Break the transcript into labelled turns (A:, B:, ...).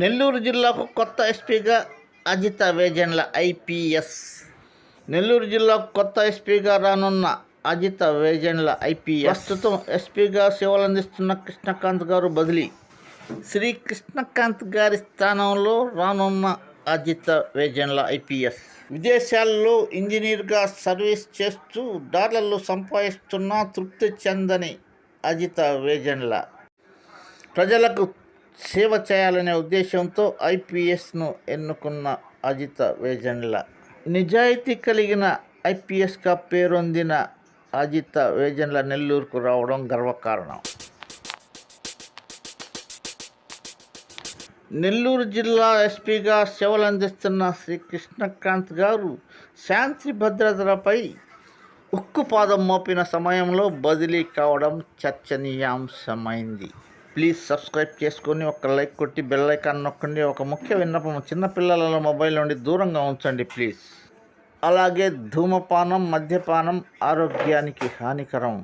A: నెల్లూరు జిల్లాకు కొత్త ఎస్పీగా అజిత వేజన్ల ఐపీఎస్. నెల్లూరు జిల్లాకు కొత్త ఎస్పీగా రానున్న అజిత వేజన్ల ఐపీఎస్. ప్రస్తుతం ఎస్పీగా సేవలందిస్తున్న కృష్ణకాంత్ గారు బదిలీ. శ్రీ కృష్ణకాంత్ గారి స్థానంలో రానున్న అజిత వేజన్ల ఐపీఎస్. విదేశాల్లో ఇంజనీర్గా సర్వీస్ చేస్తూ డాలర్లు సంపాదిస్తున్న తృప్తి చెందని అజిత వేజన్ల ప్రజలకు సేవ చేయాలనే ఉద్దేశంతో ఐపీఎస్ను ఎన్నుకున్న అజిత వేజన్ల. నిజాయితీ కలిగిన ఐపీఎస్గా పేరొందిన అజిత వేజన్ల నెల్లూరుకు రావడం గర్వకారణం. నెల్లూరు జిల్లా ఎస్పీగా సేవలందిస్తున్న శ్రీ కృష్ణకాంత్ గారు శాంతి భద్రతలపై ఉక్కు పాదం మోపిన సమయంలో బదిలీ కావడం చర్చనీయాంశమైంది. ప్లీజ్ సబ్స్క్రైబ్ చేసుకొని ఒక లైక్ కొట్టి బెల్ ఐకాన్ నొక్కండి. ఒక ముఖ్య విన్నపం చిన్నపిల్లల మొబైల్ నుండి దూరంగా ఉంచండి ప్లీజ్. అలాగే ధూమపానం మద్యపానం ఆరోగ్యానికి హానికరం.